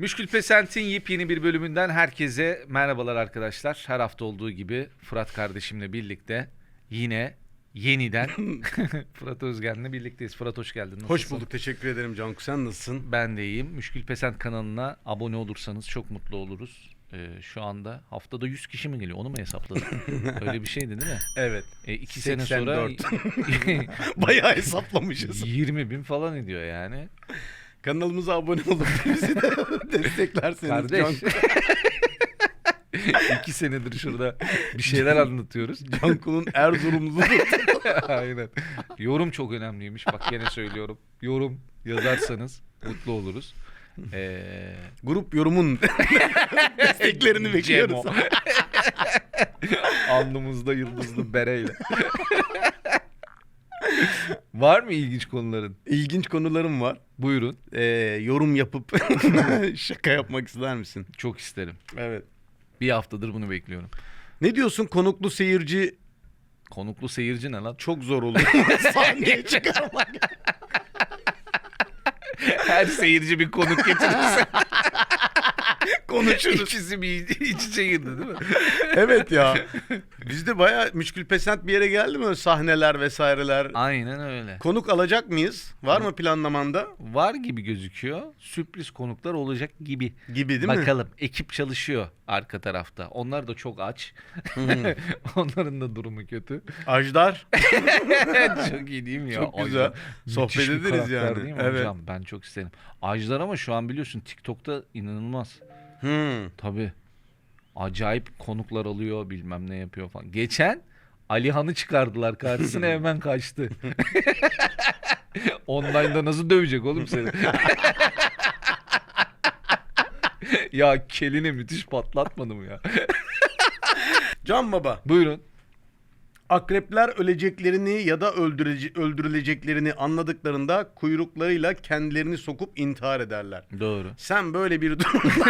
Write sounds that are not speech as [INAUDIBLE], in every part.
Müşkül Pesent'in yepyeni bir bölümünden herkese merhabalar arkadaşlar. Her hafta olduğu gibi Fırat kardeşimle birlikte yine yeniden [LAUGHS] [LAUGHS] Fırat Özgen'le birlikteyiz. Fırat hoş geldin. Hoş Nasılsın? bulduk. Teşekkür ederim Canku. Sen nasılsın? Ben de iyiyim. Müşkül Pesent kanalına abone olursanız çok mutlu oluruz. Ee, şu anda haftada 100 kişi mi geliyor? Onu mu hesapladın? [LAUGHS] Öyle bir şeydi değil mi? Evet. E, iki sene sonra Bayağı hesaplamışız. 20 bin falan ediyor yani. Kanalımıza abone olup bizi de desteklerseniz Kardeş. Canku, [LAUGHS] iki senedir şurada bir şeyler anlatıyoruz. Canku'nun Erzurumlu. [LAUGHS] Aynen. Yorum çok önemliymiş. Bak gene söylüyorum. Yorum yazarsanız mutlu oluruz. Ee, Grup yorumun [LAUGHS] desteklerini bekliyoruz. Alnımızda yıldızlı bereyle. Var mı ilginç konuların? İlginç konularım var. Buyurun. Ee, yorum yapıp [LAUGHS] şaka yapmak ister misin? Çok isterim. Evet. Bir haftadır bunu bekliyorum. Ne diyorsun konuklu seyirci Konuklu seyirci ne lan? çok zor olur. [LAUGHS] Sahneye çıkarmak. Her seyirci bir konuk getirirse [LAUGHS] [LAUGHS] Konuşuruz. ikisi bir iç içe girdi değil mi? [LAUGHS] evet ya. [LAUGHS] Bizde bayağı müşkül pesent bir yere geldi mi? Sahneler vesaireler. Aynen öyle. Konuk alacak mıyız? Var mı planlamanda? Var gibi gözüküyor. Sürpriz konuklar olacak gibi. Gibi değil mi? Bakalım. Ekip çalışıyor arka tarafta. Onlar da çok aç. Onların da durumu kötü. Ajdar. çok iyi değil mi ya? Çok Ajdar güzel. müthiş Sohbet bir ederiz karakter yani. Değil mi Evet. hocam? Ben çok isterim. Ajdar ama şu an biliyorsun TikTok'ta inanılmaz. Hmm. Tabii. Acayip konuklar alıyor bilmem ne yapıyor falan. Geçen Alihan'ı çıkardılar karşısına [LAUGHS] hemen kaçtı. [LAUGHS] Online'da nasıl dövecek oğlum seni? [LAUGHS] ya kelini müthiş patlatmadı mı ya? Can Baba. Buyurun. Akrepler öleceklerini ya da öldürüleceklerini anladıklarında kuyruklarıyla kendilerini sokup intihar ederler. Doğru. Sen böyle bir durum [LAUGHS]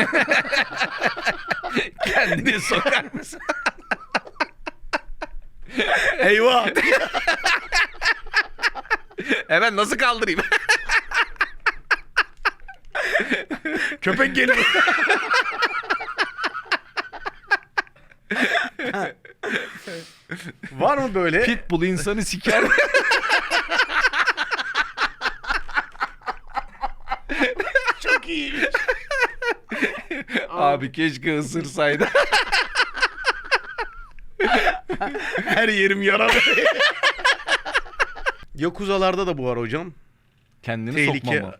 Kendini sokar mısın? [LAUGHS] Eyvah! Hemen nasıl kaldırayım? Köpek geliyor. [LAUGHS] [LAUGHS] Var mı böyle? Pitbull insanı siker. [LAUGHS] Çok iyi. Abi keşke ısırsaydı. [LAUGHS] Her yerim yaralı. Yakuzalarda da bu var hocam. Kendini Tehlike, sokmama.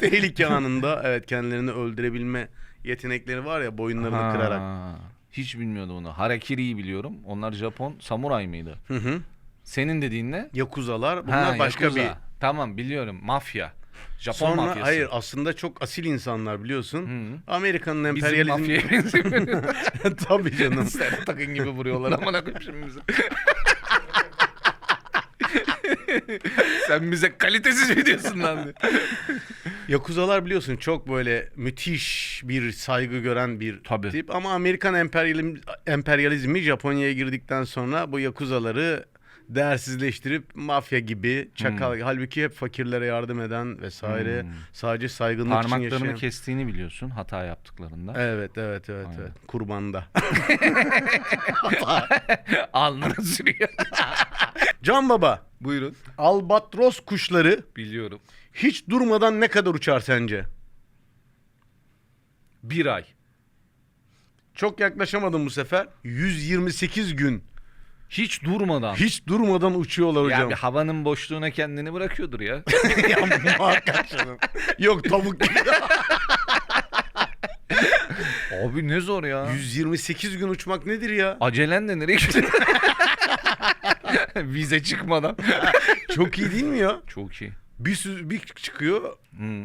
tehlike anında evet kendilerini öldürebilme yetenekleri var ya boyunlarını kırarak. Hiç bilmiyordum onu. Harakiri'yi biliyorum. Onlar Japon samuray mıydı? Hı hı. Senin dediğin ne? Yakuzalar bunlar Ha, başka Yakuza. bir. Tamam biliyorum. Mafya. Japon Sonra mafyası. hayır aslında çok asil insanlar biliyorsun. Hı. Amerika'nın Bizim emperyalizmi mafyaya benziyor. [LAUGHS] tabii canım. Sen takın gibi vuruyorlar [LAUGHS] amına koyayım bize. [LAUGHS] Sen bize kalitesiz mi diyorsun lan? Yakuzalar biliyorsun çok böyle müthiş bir saygı gören bir Tabii. tip ama Amerikan emperyalizmi, emperyalizmi Japonya'ya girdikten sonra bu yakuzaları değersizleştirip mafya gibi çakal halbuki hep fakirlere yardım eden vesaire Hmm. sadece saygınlık için yaşayan. kestiğini biliyorsun hata yaptıklarında. Evet evet evet Aynen. evet. Kurbanda. [LAUGHS] Alnına sürüyor. Can Baba, Buyurun. albatros kuşları Biliyorum. Hiç durmadan ne kadar uçar sence? Bir ay. Çok yaklaşamadım bu sefer. 128 gün. Hiç durmadan. Hiç durmadan uçuyorlar hocam. bir havanın boşluğuna kendini bırakıyordur ya. [LAUGHS] ya muhakkak canım. Yok tavuk gibi. [LAUGHS] Abi ne zor ya. 128 gün uçmak nedir ya? Acelenle nereye gidiyorsun? [LAUGHS] Vize çıkmadan. Çok iyi değil mi ya? Çok iyi. Bir, bir çıkıyor. Hı.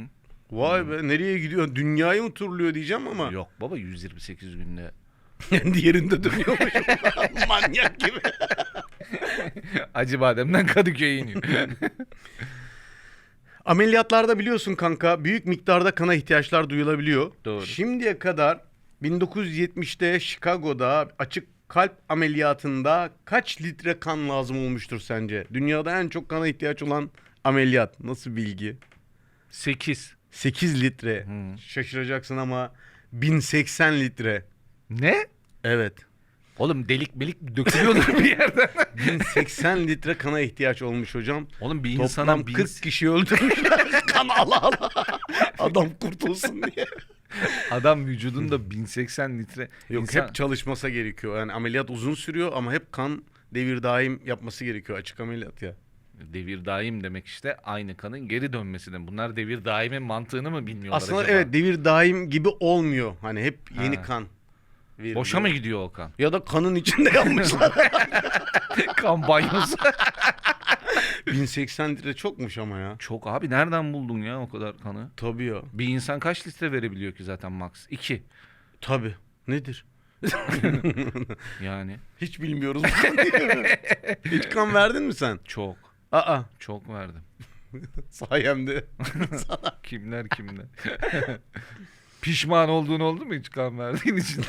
Vay be nereye gidiyor? Dünyayı mı turluyor diyeceğim ama. Yok baba 128 günde. [LAUGHS] Kendi yerinde duruyormuş. [LAUGHS] Manyak gibi. [LAUGHS] Acıbadem'den Kadıköy'e iniyor. Ameliyatlarda biliyorsun kanka büyük miktarda kana ihtiyaçlar duyulabiliyor. Doğru. Şimdiye kadar 1970'te Chicago'da açık kalp ameliyatında kaç litre kan lazım olmuştur sence? Dünyada en çok kana ihtiyaç olan ameliyat. Nasıl bilgi? 8. 8 litre. Hı. Şaşıracaksın ama 1080 litre. Ne? Evet. Oğlum delik melik dökülüyordur bir yerden. [LAUGHS] 1080 litre kana ihtiyaç olmuş hocam. Oğlum bir Toplam insana bin... 40 kişi öldürmüşler kan ala ala. Adam kurtulsun diye. adam vücudunda 1080 litre. Yok İnsan- hep çalışması gerekiyor. Yani ameliyat uzun sürüyor ama hep kan devir daim yapması gerekiyor. Açık ameliyat ya. Devir daim demek işte aynı kanın geri dönmesinin. Bunlar devir daimin mantığını mı bilmiyorlar Aslında acaba? evet devir daim gibi olmuyor. Hani hep yeni Ha. kan. veriliyor. Boşa mı gidiyor o kan? Ya da kanın içinde yapmışlar. [LAUGHS] kan banyosu. [LAUGHS] 1080 litre çokmuş ama ya. Çok abi nereden buldun ya o kadar kanı? Tabii ya. Bir insan kaç litre verebiliyor ki zaten max? 2. Tabii. Nedir? [LAUGHS] Yani Hiç bilmiyoruz. Hiç kan verdin mi sen? çok. Aa Çok verdim. [LAUGHS] sayemde. [LAUGHS] Kimler kimler. [LAUGHS] Pişman olduğun oldu mu hiç kan verdiğin için?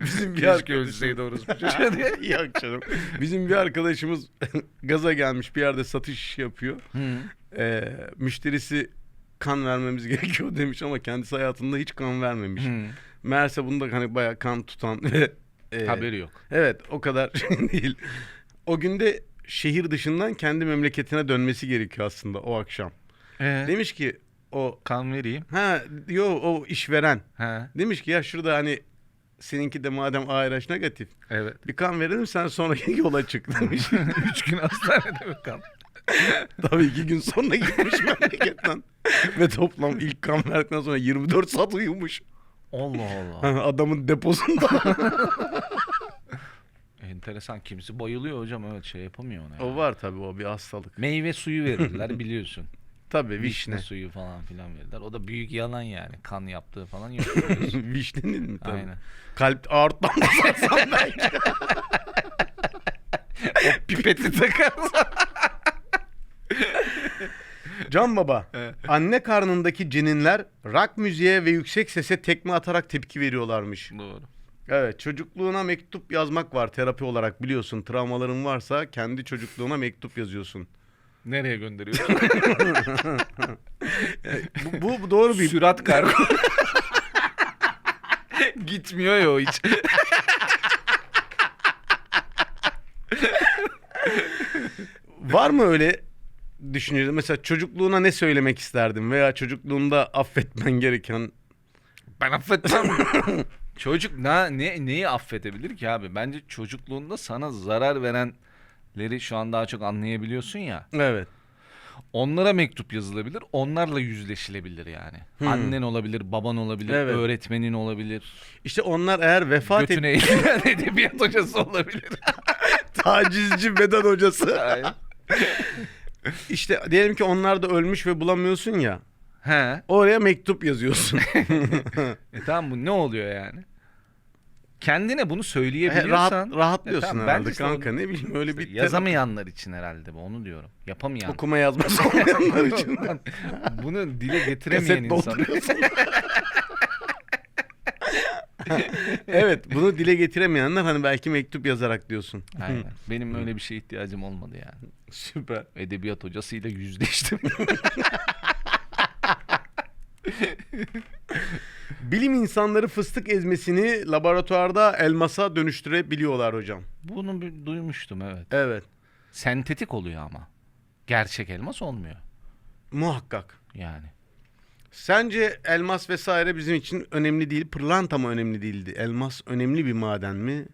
Bizim bir Keşke arkadaşımız. ölseydi orospu diye. Yok canım. Bizim bir arkadaşımız gaza gelmiş bir yerde satış yapıyor. Ee, müşterisi kan vermemiz gerekiyor demiş ama kendisi hayatında hiç kan vermemiş. Meğerse bunda hani bayağı kan tutan ve e, Haberi yok. Evet o kadar değil. O günde şehir dışından kendi memleketine dönmesi gerekiyor aslında o akşam. Ee, Demiş ki o kan vereyim. ha yo o işveren Ha, demiş ki ya şurada hani seninki de madem ARH negatif evet. bir kan verelim sen sonraki [LAUGHS] yola çık demiş. [LAUGHS] Üç gün hastanede mi kan? [LAUGHS] Tabii iki gün sonra gitmiş memleketten. Ve toplam ilk kan verdikten sonra 24 saat uyumuş. Allah Allah. Adamın deposunda. Enteresan. Kimisi bayılıyor hocam. Evet şey yapamıyor ona. o yani. var tabii o bir hastalık. Meyve suyu verirler [LAUGHS] biliyorsun. Tabii Vişne vişne. suyu falan filan verirler. O da büyük yalan yani. Kan yaptığı falan [LAUGHS] yok. Vişnenin mi tabii? Aynen. Kalp aorttan basarsan [LAUGHS] belki. Pipeti takarsan. Can Baba, anne karnındaki ceninler rock müziğe ve yüksek sese tekme atarak tepki veriyorlarmış. Doğru. Evet, çocukluğuna mektup yazmak var terapi olarak biliyorsun. Travmaların varsa kendi çocukluğuna mektup yazıyorsun. Nereye gönderiyorsun? [LAUGHS] [LAUGHS] Bu, bu doğru bir Sürat kargo. [LAUGHS] Gitmiyor ya o hiç. Var mı öyle düşünceler? Mesela çocukluğuna ne söylemek isterdin veya çocukluğunda affetmen gereken Ben affetmem. Çocuk ne, ne neyi affedebilir ki abi? Bence çocukluğunda sana zarar verenleri şu an daha çok anlayabiliyorsun ya. Evet. Onlara mektup yazılabilir. Onlarla yüzleşilebilir yani. Hmm. Annen olabilir, baban olabilir, Evet. öğretmenin olabilir. İşte onlar eğer vefat et Götüne [LAUGHS] eğilen edebiyat hocası olabilir. [LAUGHS] tacizci beden hocası. Aynen. [LAUGHS] İşte diyelim ki onlar da ölmüş ve bulamıyorsun ya. He. Oraya mektup yazıyorsun. E tamam bu ne oluyor yani? Kendine bunu söyleyebiliyorsan Rahat, rahatlıyorsun E tamam, herhalde bence işte kanka ne bileyim öyle bir yazamayanlar için herhalde bu onu diyorum. Yapamayan. okuma yazması olmayanlar [LAUGHS] için. bunu dile [LAUGHS] getiremeyen Kaset insan. dolduruyorsun. [LAUGHS] evet bunu dile getiremeyenler hani belki mektup yazarak diyorsun. Aynen. Benim öyle bir şeye ihtiyacım olmadı yani. Süper. Edebiyat hocasıyla yüzleştim. Bilim insanları fıstık ezmesini laboratuvarda elmasa dönüştürebiliyorlar hocam. Bunu bir duymuştum evet. Evet. Sentetik oluyor ama. Gerçek elmas olmuyor Muhakkak. yani. Sence elmas vesaire bizim için önemli değil. Pırlanta mı önemli değildi? Elmas önemli bir maden mi?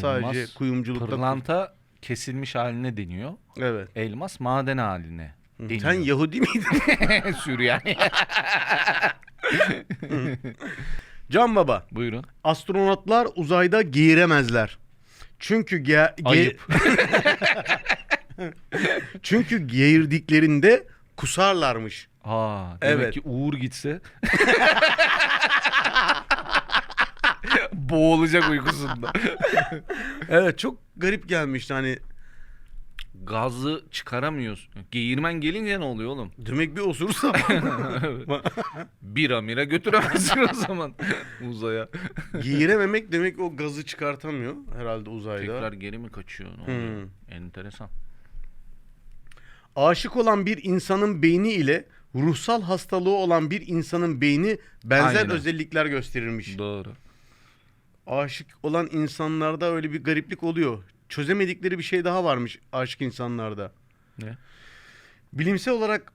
Sadece kuyumculukta. Pırlanta kesilmiş haline deniyor. Evet. Elmas maden haline deniyor. Sen Yahudi miydin? [LAUGHS] Süryani. [LAUGHS] [LAUGHS] Can Baba. Buyurun. Astronotlar uzayda geğiremezler. Çünkü ge- ge- Ayıp. [LAUGHS] çünkü geğirdiklerinde kusarlarmış. Aa, demek Evet. ki Uğur gitse [LAUGHS] boğulacak uykusunda. Evet çok garip gelmişti hani. Gazı çıkaramıyorsun. Geğirmen gelince ne oluyor oğlum? Demek bir osursa. [LAUGHS] Bir amire götüremezsin o zaman [LAUGHS] uzaya. Geğirememek demek o gazı çıkartamıyor herhalde uzayda. Tekrar geri mi kaçıyor? Ne oluyor? Hmm. Enteresan. Aşık olan bir insanın beyni ile ruhsal hastalığı olan bir insanın beyni benzer Aynen. özellikler gösterirmiş. Doğru. Aşık olan insanlarda öyle bir gariplik oluyor. Çözemedikleri bir şey daha varmış aşık insanlarda. Ne? Bilimsel olarak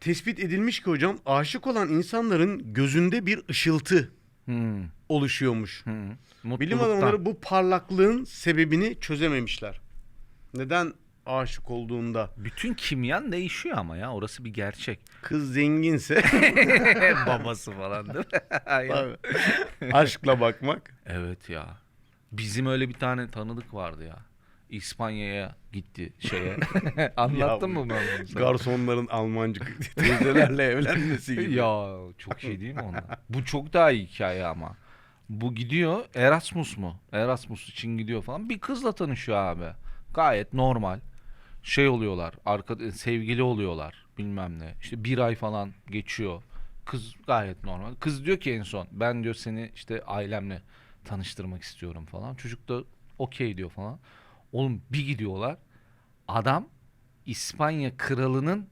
tespit edilmiş ki hocam aşık olan insanların gözünde bir ışıltı Hmm. oluşuyormuş. Hmm. Bilim adamları bu parlaklığın sebebini çözememişler. Neden aşık olduğunda Bütün kimyan değişiyor ama ya orası bir gerçek. kız zenginse [LAUGHS] Babası falan değil mi? [LAUGHS] Aşkla bakmak. Evet ya. Bizim öyle bir tane tanıdık vardı ya. İspanya'ya gitti şeye. [LAUGHS] [LAUGHS] Anlattın Ya, mı ben bunu sana? Garsonların Almancı [LAUGHS] teyzelerle evlenmesi gibi. Ya çok şey değil mi onlar? Bu çok daha iyi hikaye ama. Bu gidiyor Erasmus mu? Erasmus için gidiyor falan. Bir kızla tanışıyor abi. Gayet normal. Şey oluyorlar. Arka, sevgili oluyorlar. Bilmem ne. İşte bir ay falan geçiyor. Kız gayet normal. Kız diyor ki en son ben diyor seni işte ailemle tanıştırmak istiyorum falan. Çocuk da okey diyor falan. Oğlum bir gidiyorlar. Adam İspanya kralının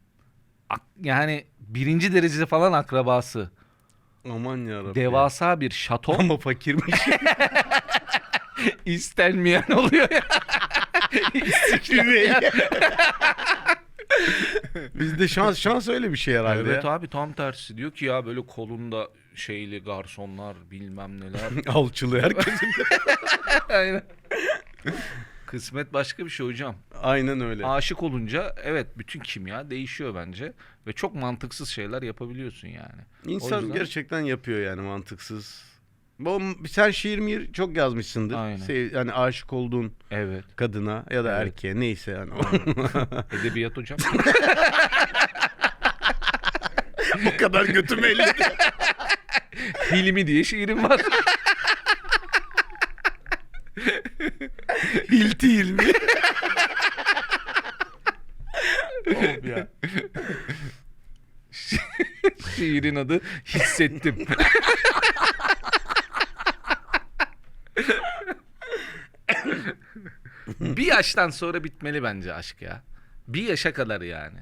yani birinci derecede falan akrabası. Aman yarabbim. Devasa bir şato Ama fakirmiş. [LAUGHS] istenmeyen oluyor ya. [LAUGHS] [LAUGHS] Bizde şans şans öyle bir şey herhalde. Evet ya. abi tam tersi. Diyor ki ya böyle kolunda şeyli garsonlar bilmem neler. [LAUGHS] Alçılı herkesin. [LAUGHS] Aynen. [LAUGHS] Kısmet başka bir şey hocam. Aynen öyle. Aşık olunca evet bütün kimya değişiyor bence. Ve çok mantıksız şeyler yapabiliyorsun yani. İnsan O yüzden- gerçekten yapıyor yani mantıksız. Bu, sen şiir miyir çok yazmışsındır. Aynen. Sev- yani aşık olduğun Evet. kadına ya da Evet. erkeğe neyse yani. Edebiyat hocam. Bu kadar götüm elledi. Hilmi diye şiirim var. Hilti Hilmi. Of ya. Şiirin adı Hissettim. bir yaştan sonra bitmeli bence aşk ya. Bir yaşa kadar yani.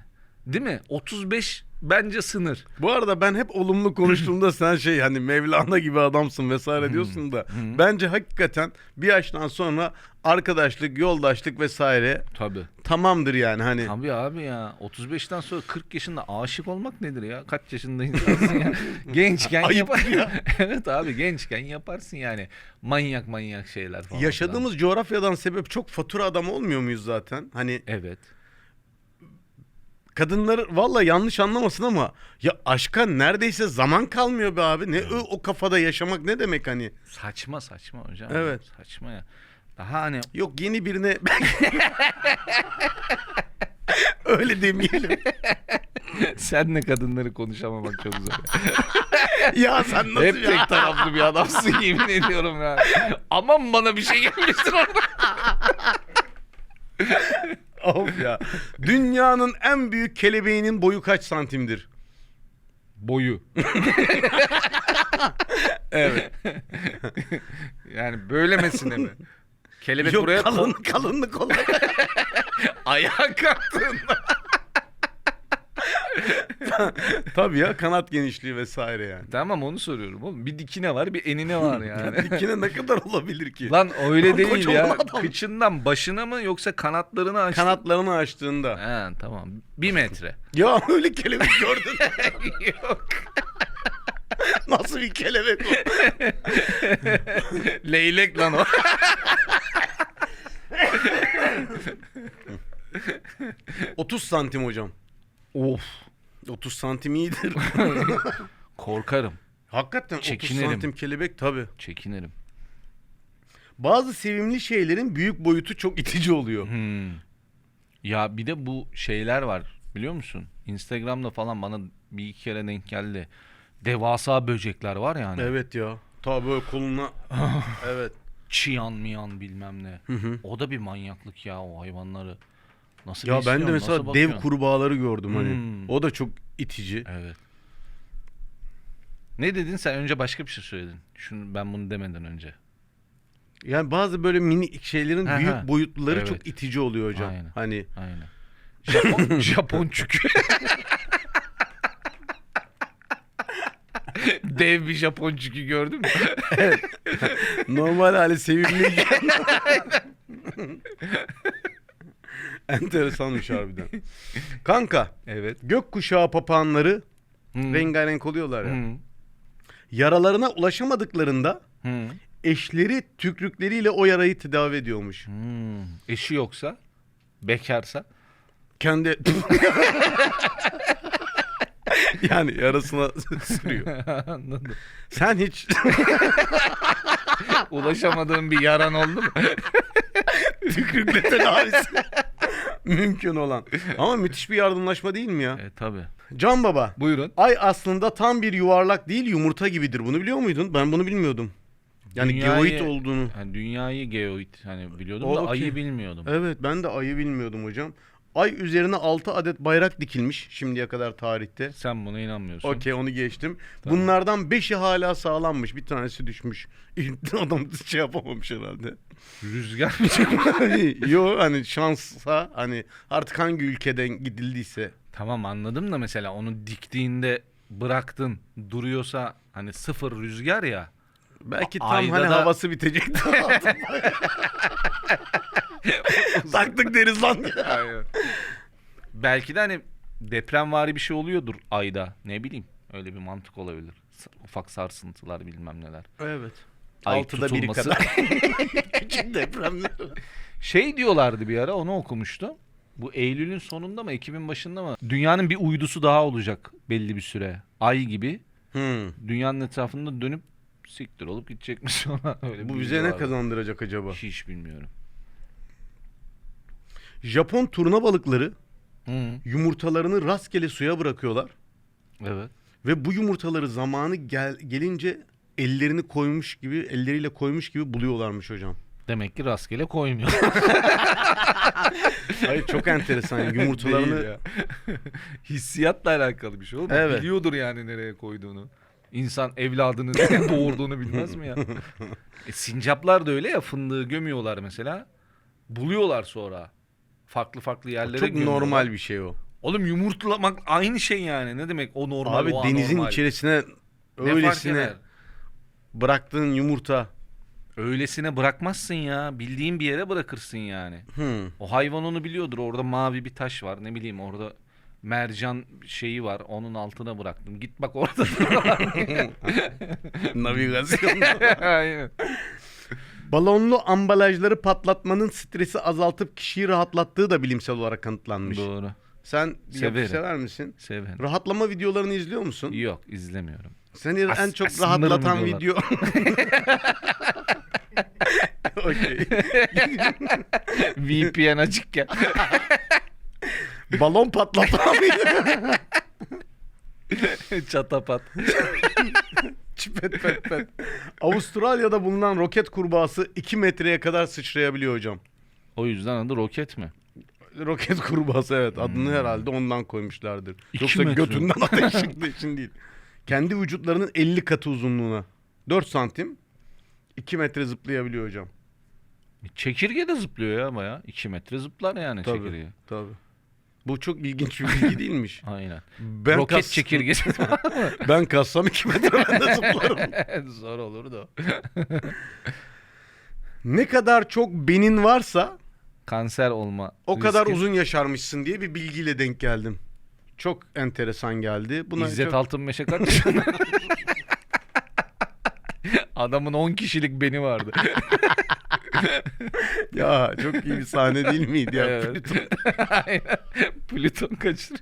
Değil mi? 35 bence sınır. Bu arada ben hep olumlu konuştuğumda sen şey hani Mevlana gibi adamsın vesaire diyorsun da bence hakikaten bir yaştan sonra arkadaşlık, yoldaşlık vesaire Tabii. tamamdır yani hani. Tabii abi ya. 35'ten sonra 40 yaşında aşık olmak nedir ya? Kaç yaşında insansın ya? [LAUGHS] Gençken Ayıp yapar. [LAUGHS] evet abi gençken yaparsın yani. Manyak manyak şeyler falan. Yaşadığımız coğrafyadan sebep çok fatura adam olmuyor muyuz zaten? Hani Evet. Kadınlar valla yanlış anlamasın ama ya aşka neredeyse zaman kalmıyor be abi. Ne o, o kafada yaşamak ne demek hani? Saçma saçma hocam. Evet. Saçma ya. Daha hani Yok yeni birine [LAUGHS] öyle demeyelim. [LAUGHS] senle kadınları konuşamamak çok zor. [LAUGHS] ya sen nasıl Hep ya? tek taraflı bir adamsın yemin ediyorum ya. Aman bana bir şey gelmiştir orada. Of ya. Dünyanın en büyük kelebeğinin boyu kaç santimdir? Boyu. [LAUGHS] Evet. Yani böylemesine mi? Kelebek Yok buraya kalın, kalınlık olarak. [LAUGHS] ayağa kalktığında. [LAUGHS] Tabii ya kanat genişliği vesaire yani. Tamam onu soruyorum oğlum. Bir dikine var bir enine var [LAUGHS] yani. Dikine ne kadar olabilir ki? Lan öyle değil Kocaman ya. adam. Kıçından başına mı yoksa kanatlarını açtı? Kanatlarını açtığında. He tamam. Bir metre. Ya öyle kelebek gördün. [LAUGHS] Yok. Nasıl bir kelebek o? Leylek lan o. Hı. 30 santim hocam. Of. 30 santim iyidir. [LAUGHS] Korkarım. Hakikaten Çekinirim. 30 santim kelebek tabii. Çekinirim. Bazı sevimli şeylerin büyük boyutu çok itici oluyor. Hmm. Ya bir de bu şeyler var biliyor musun? Instagram'da falan bana bir iki kere denk geldi. Devasa böcekler var yani. Evet ya. Tabii böyle koluna. [LAUGHS] evet. Çiyan miyan bilmem ne. Hı hı. O da bir manyaklık ya o hayvanları. Nasıl Ya ben de mesela nasıl dev bakıyorsun? kurbağaları gördüm hani. Hmm. O da çok itici. Evet. Ne dedin sen önce başka bir şey söyledin. Şunu ben bunu demeden önce. Yani bazı böyle minik şeylerin Ha, büyük ha. boyutları Evet. çok itici oluyor hocam. Aynen. Hani Aynen. Japon [LAUGHS] Japon çükü. [LAUGHS] Dev bir Japon çükü gördün mü? [LAUGHS] Normal hali sevimli. [LAUGHS] Enteresanmış harbiden. Kanka evet. gökkuşağı papağanları Hmm. rengarenk oluyorlar ya. Hmm. Yaralarına ulaşamadıklarında Hmm. eşleri tükrükleriyle o yarayı tedavi ediyormuş. Hmm. Eşi yoksa, bekarsa. Kendi [LAUGHS] yani yarasına [LAUGHS] sürüyor. Anladım. Sen hiç [LAUGHS] Ulaşamadığın bir yaran oldu mu? [LAUGHS] tükrükle tedavisi [LAUGHS] mümkün olan. Ama müthiş bir yardımlaşma değil mi ya? e tabi. Can Baba. Buyurun. Ay aslında tam bir yuvarlak değil yumurta gibidir. Bunu biliyor muydun? Ben bunu bilmiyordum. Yani Dünyayı- geoid olduğunu. Yani dünyayı geoid hani biliyordum O, da okey. ayı bilmiyordum. Evet ben de ayı bilmiyordum hocam. Ay üzerine 6 adet bayrak dikilmiş şimdiye kadar tarihte. Sen buna inanmıyorsun. Okey onu geçtim. Tamam. Bunlardan 5'i hala sağlanmış. Bir tanesi düşmüş. [LAUGHS] Adam şey yapamamış herhalde. Rüzgar mı çıkıyor? [LAUGHS] Yo hani şansa hani artık hangi ülkeden gidildiyse. tamam anladım da mesela onu diktiğinde bıraktın duruyorsa hani sıfır rüzgar ya. Belki tam Ayda hani da- havası bitecekti. [LAUGHS] [LAUGHS] Taktık deriz lan. Belki de hani depremvari bir şey oluyordur ayda. Ne bileyim. Öyle bir mantık olabilir. Ufak sarsıntılar bilmem neler. Evet. Ay Altıda biri tutulması. kadar. [LAUGHS] Küçük depremler. Şey diyorlardı bir ara onu okumuştum. Bu Eylül'ün sonunda mı Ekim'in başında mı? Dünyanın bir uydusu daha olacak belli bir süre. Ay gibi. Hmm. Dünyanın etrafında dönüp siktir olup gidecekmiş [LAUGHS] sonra. Öyle Bu bize ne kazandıracak acaba? Hiç bilmiyorum. Japon turna balıkları Hı, yumurtalarını rastgele suya bırakıyorlar evet. ve bu yumurtaları zamanı gel gelince ellerini koymuş gibi elleriyle koymuş gibi buluyorlarmış hocam. Demek ki rastgele koymuyor. [LAUGHS] Hayır çok enteresan yumurtalarını Değil ya. [LAUGHS] Hissiyatla alakalı bir şey oğlum. Evet. Biliyordur yani nereye koyduğunu. İnsan evladını nereye [LAUGHS] doğurduğunu bilmez mi ya? E, sincaplar da öyle ya fındığı gömüyorlar mesela. Buluyorlar sonra. Farklı farklı yerlere çok gömüyorlar. normal bir şey o. Oğlum yumurtlamak aynı şey yani. Ne demek o normal Abi o denizin anormal. içerisine Ne fark öylesine eder? bıraktığın yumurta. Öylesine bırakmazsın ya. Bildiğin bir yere bırakırsın yani. Hmm. O hayvan onu biliyordur. Orada mavi bir taş var. Ne bileyim orada mercan şeyi var. Onun altına bıraktım. Git bak orada. [LAUGHS] Navigasyon. [LAUGHS] Aynen. Balonlu ambalajları patlatmanın stresi azaltıp kişiyi rahatlattığı da bilimsel olarak kanıtlanmış. Doğru. Sen yapı Severim. sever misin? Severim. Rahatlama videolarını izliyor musun? Yok izlemiyorum. Seni As- en çok rahatlatan video. [LAUGHS] Okey. VPN açıkken. [LAUGHS] Balon patlatma mıydı? [LAUGHS] Çatapat. Çipet pet pet. Avustralya'da bulunan roket kurbağası 2 metreye kadar sıçrayabiliyor hocam. O yüzden adı roket mi? Roket kurbağası evet adını herhalde ondan koymuşlardır. İki Yoksa metre. götünden [LAUGHS] ateş çıktığı için değil. Kendi vücutlarının 50 katı uzunluğuna. 4 santim 2 metre zıplayabiliyor hocam. Çekirge de zıplıyor ya baya. 2 metre zıplar yani Tabii. çekirge. Tabii. Bu çok ilginç bir bilgi değilmiş. [LAUGHS] Aynen. Ben Roket kas- çekirgesi. [LAUGHS] Ben kassam 2 metre ben de zıplarım. [LAUGHS] Zor olur da. ne kadar çok benin varsa Kanser olma. o kadar riski. uzun yaşarmışsın diye bir bilgiyle denk geldim. Çok enteresan geldi. Buna İzzet çok... Altınmeşe kaç yaşında? Adamın 10 kişilik beni vardı. [LAUGHS] Ya çok iyi bir sahne değil miydi ya? Evet. Plüton. [LAUGHS] Aynen. Plüton kaçırıyor.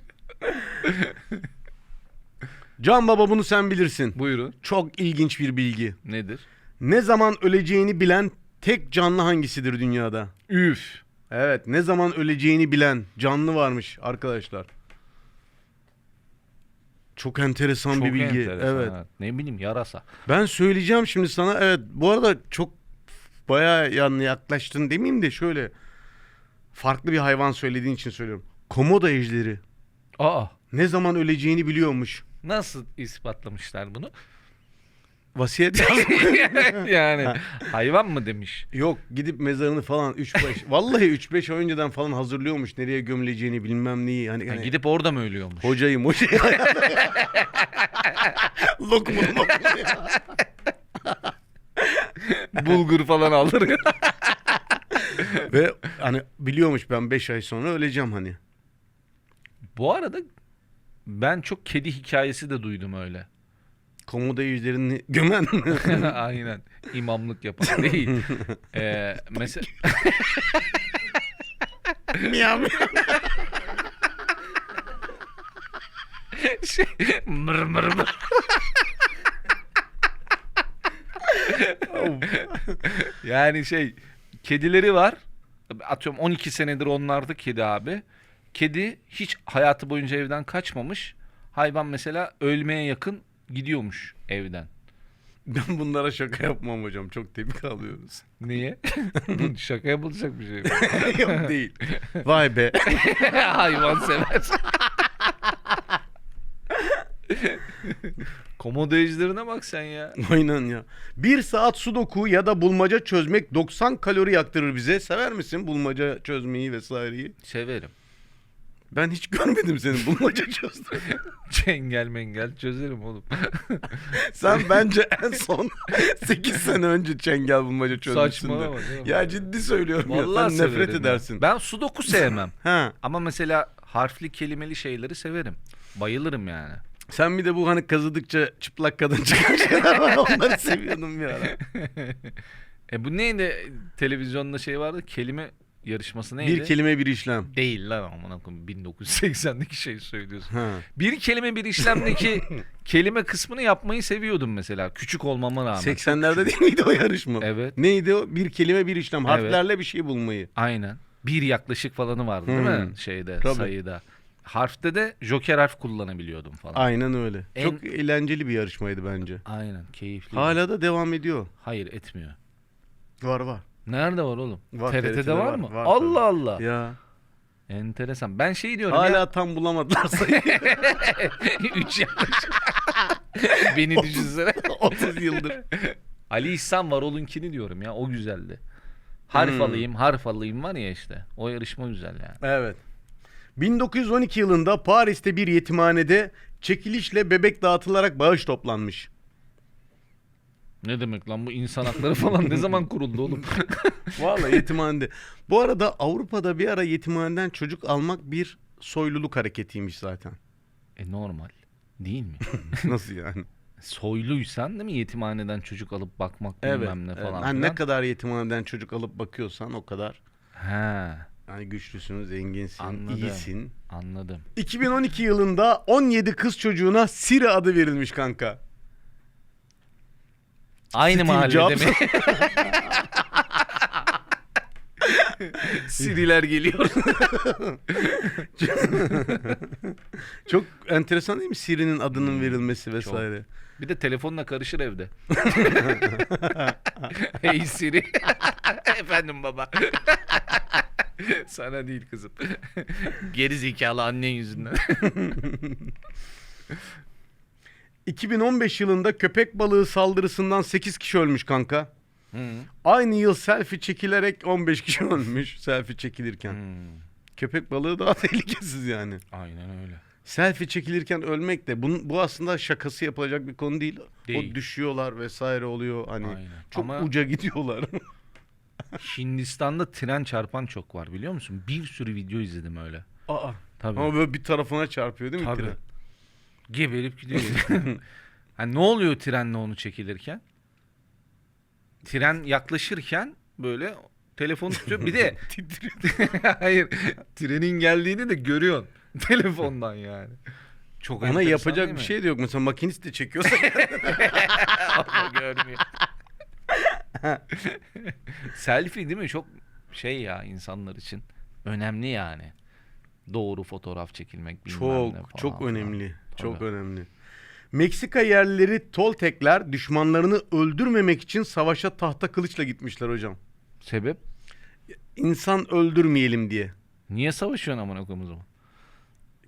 Can Baba bunu sen bilirsin. Buyurun. Çok ilginç bir bilgi. Nedir? Ne zaman öleceğini bilen tek canlı hangisidir dünyada? Üf. Evet, ne zaman öleceğini bilen canlı varmış arkadaşlar. Çok enteresan Çok bir bilgi. enteresan, evet. Ne bileyim yarasa. Ben söyleyeceğim şimdi sana. Evet, bu arada çok bayağı yani yaklaştın demeyeyim de şöyle farklı bir hayvan söylediğin için söylüyorum. Komodo ejderi Aa. ne zaman öleceğini biliyormuş. Nasıl ispatlamışlar bunu? Vasiyet [LAUGHS] yazmış. yani hayvan mı demiş. Yok gidip mezarını falan 3-5 [LAUGHS] vallahi 3-5 ay önceden falan hazırlıyormuş nereye gömüleceğini bilmem neyi. Hani, Ha, hani gidip orada mı ölüyormuş? hocayım hocayım. [LAUGHS] Lokumu lokumu. Bulgur falan alır. Ve hani biliyormuş ben 5 ay sonra öleceğim hani. Bu arada ben çok kedi hikayesi de duydum öyle. Komodo ejderini [LAUGHS] gömen [LAUGHS] Aynen. İmamlık yapan [LAUGHS] değil. Ee, mesela miyav miyav. şey, mır mır mır. yani şey kedileri var. Atıyorum 12 senedir onlarda kedi abi. Kedi hiç hayatı boyunca evden kaçmamış. Hayvan mesela ölmeye yakın gidiyormuş evden. Ben bunlara şaka yapmam hocam. Çok tepki alıyoruz. Niye? [LAUGHS] Şaka yapılacak bir şey. mi? [LAUGHS] Yok değil. Vay be. [LAUGHS] Hayvan sever. Komodo ejderine bak sen ya. Aynen ya. Bir saat sudoku ya da bulmaca çözmek 90 kalori yaktırır bize. Sever misin bulmaca çözmeyi vesaireyi? Severim. Ben hiç görmedim senin bulmaca çözdüğünü. [LAUGHS] Çengel mengel çözerim oğlum. [LAUGHS] Sen bence en son 8 sene önce çengel bulmaca çözmüşsündür. Saçmalama. değil mi? Ya ciddi söylüyorum ya. Sen nefret severim ya. edersin. Ben sudoku sevmem. [LAUGHS] Ha. Ama mesela harfli kelimeli şeyleri severim. Bayılırım yani. Sen bir de bu hani kazıdıkça çıplak kadın çıkan şeyler var. Onları seviyordum bir ara. e bu neydi? Televizyonda şey vardı. Kelime yarışması neydi? Bir kelime bir işlem. Değil lan amına koyayım 1980'deki şey söylüyorsun. Ha. Bir kelime bir işlemdeki [LAUGHS] kelime kısmını yapmayı seviyordum mesela. Küçük olmama rağmen. 80'lerde değil miydi o yarışma? Evet. Neydi o? Bir kelime bir işlem. Evet. Harflerle bir şey bulmayı. Aynen. Bir yaklaşık falanı vardı değil mi Hmm. şeyde Tabii. sayıda. Harfte de joker harf kullanabiliyordum falan. Aynen öyle. En- Çok eğlenceli bir yarışmaydı bence. Aynen keyifli. Hala da devam ediyor. Hayır etmiyor. Var var. Nerede var oğlum? Var, TRT'de, TRT'de var, var, mı? var Allah tabii. Allah. Ya. Enteresan. Ben şey diyorum Hala ya. tam bulamadılar sayıyı. [LAUGHS] 3 yaklaşık. [LAUGHS] Beni düşünsene. 30 yıldır. [LAUGHS] Ali İhsan Varol'unkini diyorum ya. O güzeldi. Harf Hmm. alayım, harf alayım var ya işte. O yarışma güzel yani. Evet. 1912 yılında Paris'te bir yetimhanede çekilişle bebek dağıtılarak bağış toplanmış. Ne demek lan bu insan hakları falan ne zaman kuruldu oğlum? [LAUGHS] Vallahi yetimhanede. Bu arada Avrupa'da bir ara yetimhaneden çocuk almak bir soyluluk hareketiymiş zaten. e normal. Değil mi? [LAUGHS] Nasıl yani? Soyluysan değil mi yetimhaneden çocuk alıp bakmak evet. bilmem ne evet. falan Hani ne filan. kadar yetimhaneden çocuk alıp bakıyorsan o kadar Ha, yani güçlüsün, zenginsin, Anladım. iyisin. anladım. 2012 yılında 17 kız çocuğuna Siri adı verilmiş kanka. Aynı Steve mahallede Jobs. mi? [LAUGHS] Siriler geliyor. [LAUGHS] Çok enteresan değil mi Siri'nin adının verilmesi vesaire? Bir de telefonla karışır evde. [LAUGHS] hey Siri. Efendim baba. Sana değil kızım. Geri zekalı annen yüzünden. 2015 yılında köpek balığı saldırısından 8 kişi ölmüş kanka. Hı. Aynı yıl selfie çekilerek 15 kişi [LAUGHS] ölmüş selfie çekilirken. Hmm, Köpek balığı daha [LAUGHS] tehlikesiz yani. Aynen öyle. Selfie çekilirken ölmek de bunun, bu aslında şakası yapılacak bir konu değil. Değil. O düşüyorlar vesaire oluyor hani Aynen. çok Ama uca gidiyorlar. [LAUGHS] Hindistan'da tren çarpan çok var biliyor musun? Bir sürü video izledim öyle. Aa. Tabii. Ama böyle bir tarafına çarpıyor değil mi Tabii. tren? Geberip gidiyor. [LAUGHS] hani ne oluyor trenle onu çekilirken? Tren yaklaşırken böyle telefonu tutuyor. Bir de [LAUGHS] [LAUGHS] hayır trenin geldiğini de görüyorsun telefondan yani. Çok Ona enteresan yapacak bir şey de yok. Mesela makinist de çekiyorsa Ama görmüyor. Selfie değil mi? Çok şey ya insanlar için. Önemli yani. Doğru fotoğraf çekilmek bilmem ne çok falan çok filan. önemli. Çok Tabii. önemli. Meksika yerlileri Toltekler düşmanlarını öldürmemek için savaşa tahta kılıçla gitmişler hocam. Sebep? İnsan öldürmeyelim diye. Niye savaşıyorsun amına koyayım o zaman?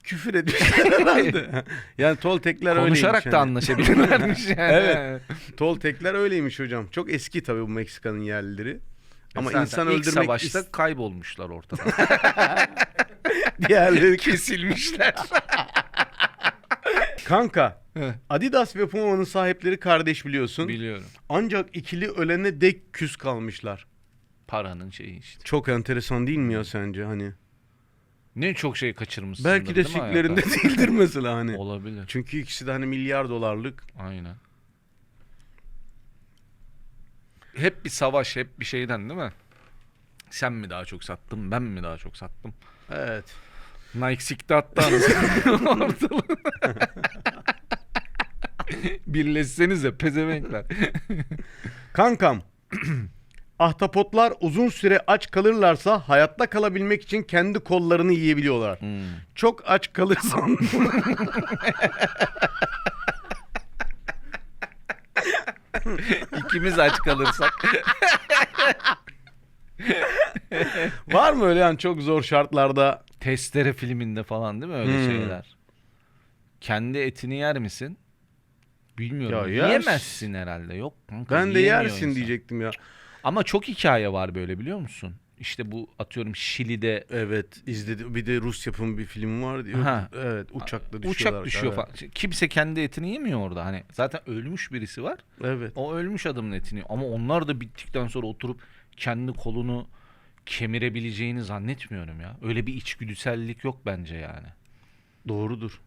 küfür etmişler herhalde. [LAUGHS] yani Toltekler Konuşarak öyleymiş. da yani. anlaşabilirlermiş [LAUGHS] yani. Evet. Toltekler öyleymiş hocam. Çok eski tabii bu Meksika'nın yerlileri. Ama Zaten insan ilk öldürmek savaşta kaybolmuşlar ortada. [LAUGHS] diğerleri Kesilmişler. Kanka Heh, Adidas ve Puma'nın sahipleri kardeş biliyorsun. Biliyorum. Ancak ikili ölene dek küs kalmışlar. Paranın şeyi işte. Çok enteresan değil mi ya sence hani? Ne çok şey kaçırmışsın. Belki de siklerinde [LAUGHS] değildir mesela hani. Olabilir. Çünkü ikisi de hani milyar dolarlık. Aynen. Hep bir savaş, hep bir şeyden değil mi? Sen mi daha çok sattın, ben mi daha çok sattım? Evet. Nike sikti attı anasını ortalığı. Birleşsenize pezevenkler. Kankam. Ahtapotlar uzun süre aç kalırlarsa hayatta kalabilmek için kendi kollarını yiyebiliyorlar. Hmm. Çok aç kalırsan İkimiz aç kalırsak. var mı öyle yani çok zor şartlarda Testere filminde falan değil mi öyle Hmm. şeyler? Kendi etini yer misin? Bilmiyorum. Ya yer- Yiyemezsin herhalde. Yok kanka, ben de yiyemiyor yersin insan. diyecektim ya. Ama çok hikaye var böyle biliyor musun? İşte bu atıyorum Şili'de Evet izledim. Bir de Rus yapımı bir film var diyor. Ha. Evet uçakla düşüyorlar. uçak düşüyor falan. Kimse kendi etini yemiyor orada. Hani zaten ölmüş birisi var. Evet. O ölmüş adamın etini ama onlar da bittikten sonra oturup kendi kolunu kemirebileceğini zannetmiyorum ya. Öyle bir içgüdüsellik yok bence yani. Doğrudur.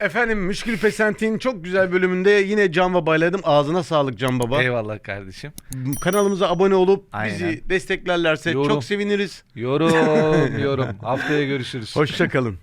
Efendim Müşkül Pesent'in çok güzel bölümünde yine Can Baba'ylaydım. Ağzına sağlık Can Baba. Eyvallah kardeşim. Kanalımıza abone olup Aynen. bizi desteklerlerse Yorum. çok seviniriz. Yorum yorum. Haftaya görüşürüz. Hoşçakalın.